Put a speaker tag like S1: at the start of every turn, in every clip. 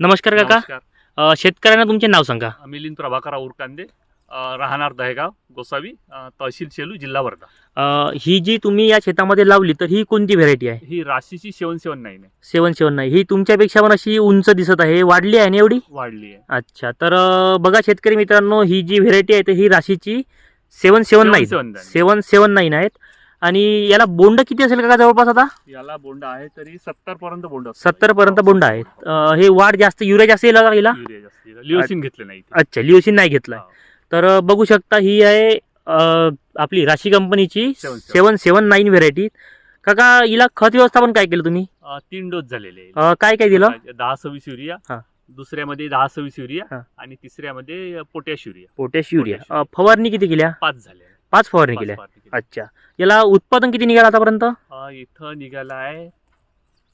S1: नमस्कार काका.
S2: नमस्कार.
S1: अ, शेतकऱ्यांना तुमचे नाव सांगा.
S2: मिलिंद प्रभाकर उरकांदे अ, राहणार दहेगाव गोसावी अ, तहसील सेलू जिल्हा वर्धा.
S1: अ, ही जी तुम्ही या शेतामध्ये लावली तर ही कोणती व्हेरायटी आहे?
S2: ही राशीची सेवन सेवन नाईन आहे.
S1: सेवन सेवन नाही ही तुमच्यापेक्षा पण अशी उंच दिसत आहे. वाढली आहे ना एवढी?
S2: वाढली आहे.
S1: अच्छा. तर अ, बघा शेतकरी मित्रांनो ही जी व्हेरायटी आहे तर ही राशीची सेवन सेवन नाईन
S2: 779.
S1: सेवन सेवन नाईन आहेत. आणि याला बोंड किती असेल का जवळपास आता
S2: याला बोंड आहे तरी सत्तर पर्यंत बोंड.
S1: सत्तर पर्यंत बोंड आहेत अ, हे वाढ जास्त युरिया जास्त येईल का हिला
S2: आहे. लिओसिन घेतले नाही.
S1: अच्छा लिओसिन नाही घेतलाय. तर बघू शकता ही आहे आपली राशी कंपनीची
S2: सेवन सेवन.
S1: नाईन व्हेरायटी काका हिला खत व्यवस्थापन काय केलं तुम्ही
S2: तीन डोस झालेले आहे.
S1: काय काय दिलं
S2: दहा सव्वीस युरिया. दुसऱ्यामध्ये दहा सव्वीस युरिया. आणि तिसऱ्यामध्ये पोटॅश युरिया
S1: पोटॅश युरिया फवारणी किती केल्या
S2: पाच झाले
S1: पाच फवारणी केल्या. अच्छा. याला उत्पादन किती निघालं आतापर्यंत?
S2: इथं निघाला आहे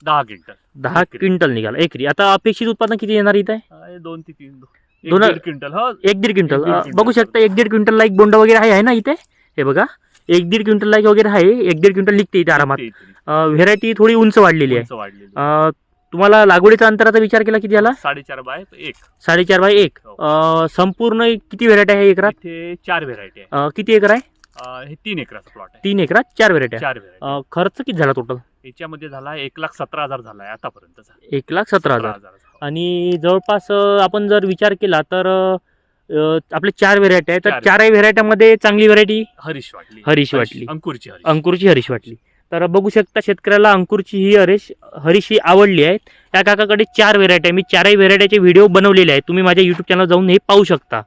S2: दहा क्विंटल.
S1: दहा. क्विंटल निघाला. एकरी. आता अपेक्षित उत्पादन किती येणार इथे?
S2: दोन ते तीन.
S1: दोन-
S2: क्विंटल हो.
S1: एक दीड क्विंटल.
S2: एक दीड क्विंटल.
S1: बघू शकता एक दीड क्विंटल लाईक बोंड वगैरे आहे आहे ना इथे? हे बघा. एक दीड क्विंटल लाईक वगैरे आहे. एक दीड क्विंटल निघते इथे आरामात. व्हेरायटी थोडी उंच वाढलेली आहे. तुम्हाला लागवडीचा अंतराचा विचार केला किती झाला?
S2: साडेचार बाय एक.
S1: साडेचार बाय एक.
S2: हो.
S1: अ, संपूर्ण किती व्हेरायटी आहे एकरात?
S2: इथे चार व्हेरायटी आहे.
S1: अ, किती एकर आहे?
S2: अ, हे तीन एकराचा प्लॉट आहे.
S1: तीन एकरात चार व्हेरायटी आहे.
S2: चार व्हेरायटी
S1: अ, खर्च किती झाला टोटल
S2: याच्यामध्ये झाला एक लाख सतरा हजार झाला आहे आतापर्यंत
S1: एक लाख सतरा हजार. आणि जवळपास अ, आपण जर विचार केला तर अ, आपले चार व्हेरायटी आहे. तर
S2: चार.
S1: चारही व्हेरायटीमध्ये चांगली व्हेरायटी
S2: हरीश वाटली.
S1: हरीश वाटली.
S2: अंकुरची हरीश.
S1: अंकुरची हरीश वाटली. तर बघू शकता शेतकऱ्याला अंकुरची ही हरीश हरीश ही आवडली आहे. त्या काकाकडे चार व्हेरायटी आहे. मी चारही व्हेरायटीचे व्हिडिओ बनवलेले आहेत. तुम्ही माझ्या युट्यूब चॅनल जाऊन हे पाहू शकता.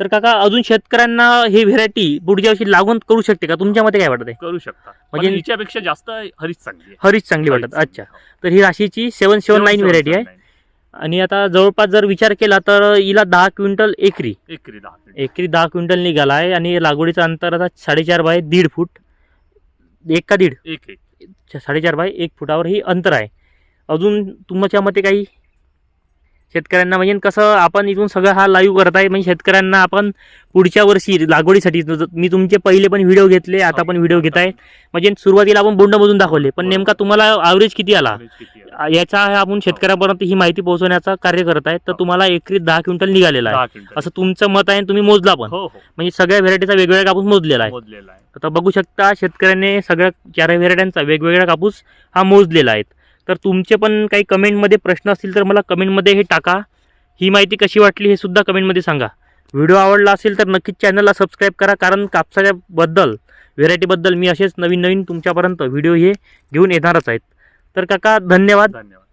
S1: तर काका अजून शेतकऱ्यांना ही व्हेरायटी पुढच्या वर्षी लागवण करू शकते का? तुमच्या मते काय वाटत आहे
S2: करू शकता.
S1: म्हणजे-
S2: म्हणजे हिच्यापेक्षा जास्त हरीश चांगली
S1: हरीश चांगली वाटत अच्छा. तर ही राशीची सेवन सेवन नाईन व्हेरायटी आहे.
S2: 779.
S1: आणि आता जवळपास जर विचार केला तर हिला दहा क्विंटल एकरी.
S2: एकरी दहा.
S1: एकरी दहा क्विंटल निघाला आहे. आणि लागवडीचा अंतर आता साडेचार बाय दीड फूट. एक का दीड?
S2: एक
S1: साडेचार बाय एक फुटावर ही अंतर आहे. अजून तुमच्या मते काही शेतकऱ्यांना म्हणजे कसं आपण इथून सगळं हा लाईव्ह करत आहे म्हणजे शेतकऱ्यांना आपण पुढच्या वर्षी लागवडीसाठी मी तुमचे पहिले पण व्हिडिओ घेतले आता पण व्हिडिओ घेत आहे म्हणजे सुरुवातीला आपण बोंडमधून दाखवले पण नेमका तुम्हाला ॲव्हरेज किती आला? याचा आपण शेतकऱ्यापर्यंत ही माहिती पोहोचवण्याचा कार्य करत आहे तर तुम्हाला एकरी दहा क्विंटल निघालेला आहे. असं तुमचं मत आहे तुम्ही मोजला पण.
S2: हो हो.
S1: म्हणजे सगळ्या व्हेरायटीचा वेगवेगळा कापूस मोजलेला आहे.
S2: मोजलेला आहे.
S1: आता बघू शकता शेतकऱ्याने सगळ्या चार व्हेरायट्यांचा वेगवेगळा कापूस हा मोजलेला आहे. तर तुमचे पण काही कमेंटमध्ये प्रश्न असतील तर मला कमेंटमध्ये हे टाका. ही माहिती कशी वाटली हे सुद्धा कमेंटमध्ये सांगा. व्हिडिओ आवडला असेल तर नक्कीच चॅनलला सबस्क्राईब करा कारण कापसाच्याबद्दल व्हेरायटीबद्दल मी असेच नवीन नवीन तुमच्यापर्यंत व्हिडिओ हे घेऊन येणारच आहेत. तर काका धन्यवाद.
S2: धन्यवाद.